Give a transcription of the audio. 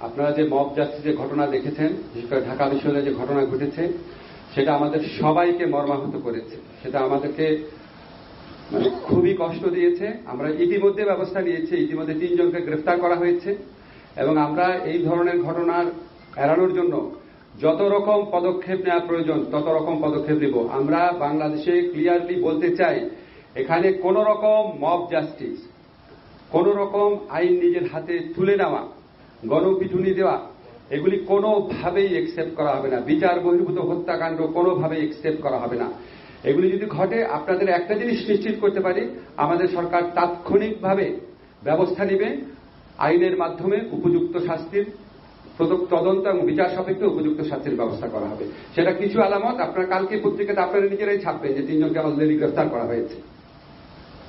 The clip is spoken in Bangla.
আপনারা যে মব যে ঘটনা দেখেছেন, বিশেষ করে ঢাকা বিশ্ববিদ্যালয়ে যে ঘটনা ঘটেছে, সেটা আমাদের সবাইকে মর্মাহত করেছে। সেটা আমাদেরকে মানে খুবই কষ্ট দিয়েছে। আমরা ইতিমধ্যে ব্যবস্থা নিয়েছি, ইতিমধ্যে তিনজনকে গ্রেফতার করা হয়েছে। এবং আমরা এই ধরনের ঘটনার এড়ানোর জন্য যত রকম পদক্ষেপ নেওয়া প্রয়োজন, তত রকম পদক্ষেপ নেব। আমরা বাংলাদেশে ক্লিয়ারলি বলতে চাই, এখানে কোন রকম মব জাস্টিস, কোন রকম আইন নিজের হাতে তুলে নেওয়া গণপিটুনি দেওয়া, এগুলি কোনোভাবেই একসেপ্ট করা হবে না। বিচার, বহির্ভূত হত্যাকাণ্ড কোনোভাবেই একসেপ্ট করা হবে না। এগুলি যদি ঘটে, আপনাদের একটা জিনিস নিশ্চিত করতে পারি, আমাদের সরকার তাৎক্ষণিকভাবে ব্যবস্থা নেবে, আইনের মাধ্যমে উপযুক্ত শাস্তির তদন্ত এবং বিচার সাপেক্ষে উপযুক্ত শাস্তির ব্যবস্থা করা হবে। সেটা কিছু আলামত, আপনার কালকে পত্রিকাতে আপনারা নিজেরাই ছাপবেন যে তিনজনকে অলরেডি গ্রেফতার করা হয়েছে।